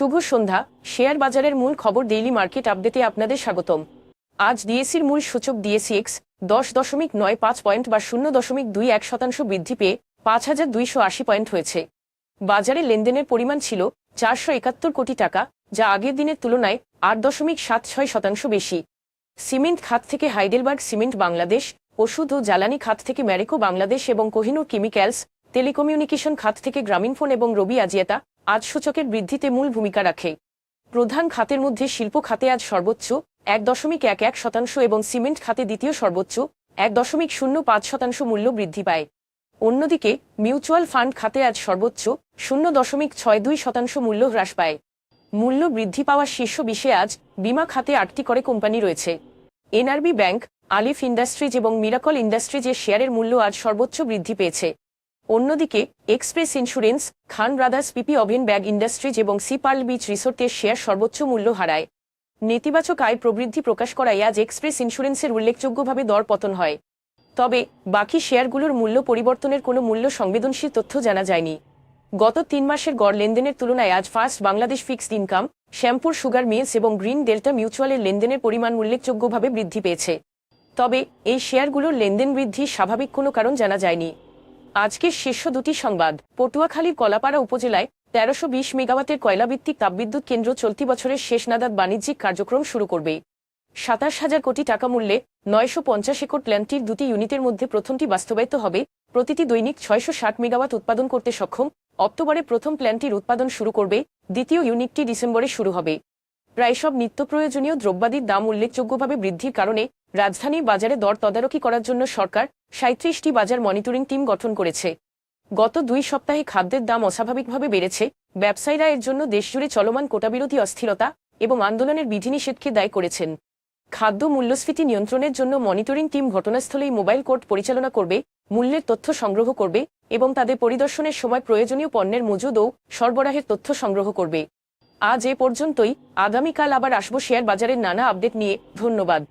শুভ সন্ধ্যা। Share বাজারের মূল খবর ডেইলি মার্কেট আপডেটে আপনাদের স্বাগতম। আজ ডিএসির মূল সূচক ডিএসিএক্স দশ দশমিক নয় পাঁচ পয়েন্ট বা শূন্য দশমিক দুই এক শতাংশ বৃদ্ধি পেয়ে পাঁচ হাজার দুইশো আশি পয়েন্ট হয়েছে। বাজারে লেনদেনের পরিমাণ ছিল চারশো একাত্তর কোটি টাকা, যা আগের দিনের তুলনায় আট দশমিক সাত ছয় শতাংশ বেশি। সিমেন্ট খাত থেকে হাইডেলবার্গ সিমেন্ট বাংলাদেশ, ওষুধ ও জ্বালানি খাত থেকে ম্যারিকো বাংলাদেশ এবং কোহিনুর কেমিক্যালস, টেলিকমিউনিকেশন খাত থেকে গ্রামীণফোন এবং রবি আজিয়াতা আজ সূচকের বৃদ্ধিতে মূল ভূমিকা রাখে। প্রধান খাতের মধ্যে শিল্প খাতে আজ সর্বোচ্চ এক দশমিক এক এক শতাংশ এবং সিমেন্ট খাতে দ্বিতীয় সর্বোচ্চ এক দশমিক শূন্য পাঁচ শতাংশ মূল্য বৃদ্ধি পায়। অন্যদিকে মিউচুয়াল ফান্ড খাতে আজ সর্বোচ্চ শূন্য দশমিক ছয় দুই শতাংশ মূল্য হ্রাস পায়। মূল্য বৃদ্ধি পাওয়া শীর্ষ বিষয়ে আজ বিমা খাতে আটটি করে কোম্পানি রয়েছে। এনআরবি ব্যাংক, আলিফ ইন্ডাস্ট্রিজ এবং মিরাকল ইন্ডাস্ট্রিজের শেয়ারের মূল্য আজ সর্বোচ্চ বৃদ্ধি পেয়েছে। অন্যদিকে, express insurance, Khan brothers PP woven bag industries এবং সি পার্ল বিচ রিসোর্টের শেয়ার সর্বোচ্চ মূল্য হারায়। নেতিবাচক আয় প্রবৃদ্ধি প্রকাশ করায় আজ এক্সপ্রেস ইন্স্যুরেন্সের উল্লেখযোগ্যভাবে দর পতন হয়। তবে, বাকি শেয়ারগুলোর মূল্য পরিবর্তনের কোনো মূল্য সংবেদনশীল তথ্য জানা যায়নি। গত তিন মাসের গড় লেনদেনের তুলনায় আজ first Bangladesh fixed income, Shyampur sugar mills এবং গ্রিন ডেল্টা মিউচুয়ালের লেনদেনের পরিমাণ উল্লেখযোগ্যভাবে বৃদ্ধি পেয়েছে। তবে, এই শেয়ারগুলোর লেনদেন বৃদ্ধি স্বাভাবিক কোনো কারণ জানা যায়নি। আজকের শীর্ষ দুটি সংবাদ। পটুয়াখালীর কলাপাড়া উপজেলায় তেরোশো বিশ মেগাওয়াটের কয়লাভিত্তিক তাপবিদ্যুৎ কেন্দ্র চলতি বছরের শেষ নাদাত বাণিজ্যিক কার্যক্রম শুরু করবে। সাতাশ হাজার কোটি টাকা মূল্যে নয়শো পঞ্চাশ একর প্ল্যান্টটির দুটি ইউনিটের মধ্যে প্রথমটি বাস্তবায়িত হবে। প্রতিটি দৈনিক ছয়শো ষাট মেগাওয়াট উৎপাদন করতে সক্ষম। অক্টোবরে প্রথম প্ল্যান্টটির উৎপাদন শুরু করবে। দ্বিতীয় ইউনিটটি ডিসেম্বরে শুরু হবে। প্রায় সব নিত্য প্রয়োজনীয় দ্রব্যাদির দাম উল্লেখযোগ্যভাবে বৃদ্ধির কারণে রাজধানীর বাজারে দর তদারকি করার জন্য সরকার সাঁত্রিশটি বাজার মনিটরিং টিম গঠন করেছে। গত দুই সপ্তাহে খাদ্যের দাম অস্বাভাবিকভাবে বেড়েছে। ব্যবসায়ীরা এর জন্য দেশজুড়ে চলমান কোটাবিরোধী অস্থিরতা এবং আন্দোলনের বিধিনিষেধকে দায়ী করেছেন। খাদ্য মূল্যস্ফীতি নিয়ন্ত্রণের জন্য মনিটরিং টিম ঘটনাস্থলেই মোবাইল কোর্ট পরিচালনা করবে, মূল্যের তথ্য সংগ্রহ করবে এবং তাদের পরিদর্শনের সময় প্রয়োজনীয় পণ্যের মজুদ ও সরবরাহের তথ্য সংগ্রহ করবে। আজ এ পর্যন্তই। আগামীকাল আবার আসব শেয়ার বাজারের নানা আপডেট নিয়ে। ধন্যবাদ।